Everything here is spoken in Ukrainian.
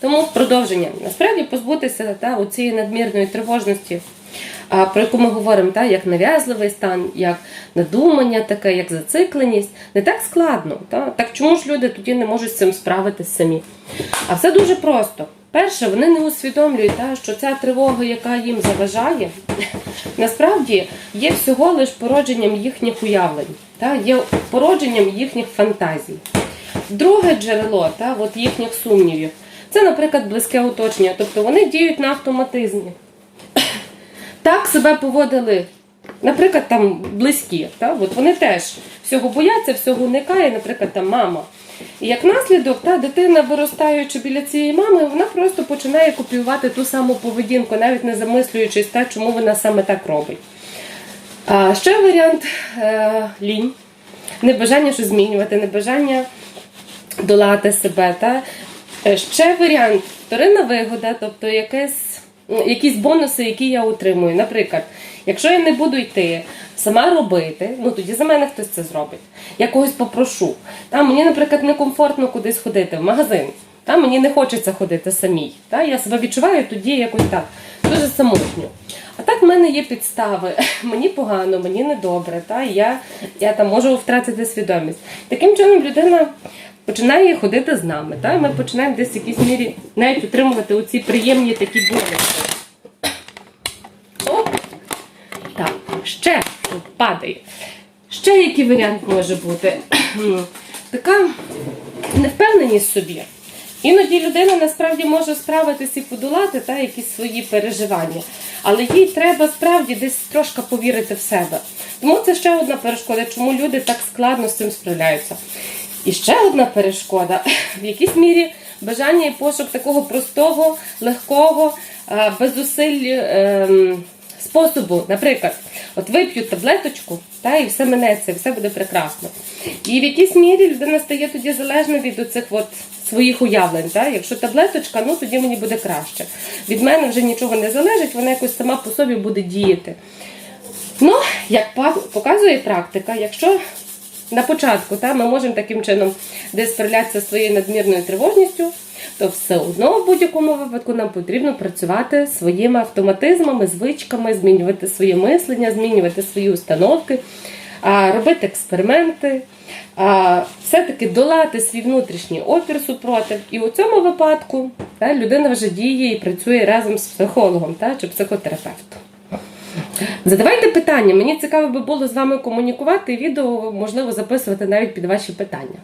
Тому продовження насправді позбутися та, цієї надмірної тривожності, а, про яку ми говоримо, та, як нав'язливий стан, як надумання, таке, як зацикленість, не так складно. Та? Так чому ж люди тоді не можуть з цим справитись самі? А все дуже просто. Перше, вони не усвідомлюють, та, що ця тривога, яка їм заважає, насправді є всього лиш породженням їхніх уявлень, та, є породженням їхніх фантазій. Друге джерело та, от їхніх сумнівів це, наприклад, близьке оточення. Тобто вони діють на автоматизмі. Так себе поводили, наприклад, там близькі. Та? От вони теж всього бояться, всього уникає, наприклад, там мама. І як наслідок, та дитина, виростаючи біля цієї мами, вона просто починає копіювати ту саму поведінку, навіть не замислюючись, та, чому вона саме так робить. А ще варіант е, лінь, небажання щось змінювати, небажання долати себе. Та? Е, Ще варіант вторинна вигода, тобто якесь, якісь бонуси, які я отримую. Наприклад, якщо я не буду йти сама робити, ну тоді за мене хтось це зробить. Я когось попрошу. Та, мені, наприклад, некомфортно кудись ходити в магазин. Та, мені не хочеться ходити самій. Та, я себе відчуваю тоді якось так, дуже самотньо. А так в мене є підстави. Мені погано, мені недобре, та, я, я там можу втратити свідомість. Таким чином людина починає ходити з нами. Та? і Ми починаємо десь в якійсь мірі навіть отримувати оці приємні такі. О! Так, ще падає. Ще який варіант може бути? Така невпевненість собі. Іноді людина насправді може справитися і подолати та, якісь свої переживання, але їй треба справді десь трошки повірити в себе. Тому це ще одна перешкода, чому люди так складно з цим справляються. І ще одна перешкода в якійсь мірі бажання і пошук такого простого, легкого, е, без зусиль ем, способу. Наприклад, от вип'ю таблеточку, та і все минеться, все буде прекрасно. І в якійсь мірі людина стає тоді залежна від оцих от своїх уявлень. Та? Якщо таблеточка, ну тоді мені буде краще. Від мене вже нічого не залежить, вона якось сама по собі буде діяти. Ну, як показує практика, якщо на початку та, ми можемо таким чином десь справлятися зі своєю надмірною тривожністю, то все одно в будь-якому випадку нам потрібно працювати своїми автоматизмами, звичками, змінювати своє мислення, змінювати свої установки, робити експерименти, все-таки долати свій внутрішній опір супротив. І у цьому випадку та, людина вже діє і працює разом з психологом та, чи психотерапевтом. Задавайте питання. Мені цікаво би було з вами комунікувати. Відео можливо записувати навіть під ваші питання.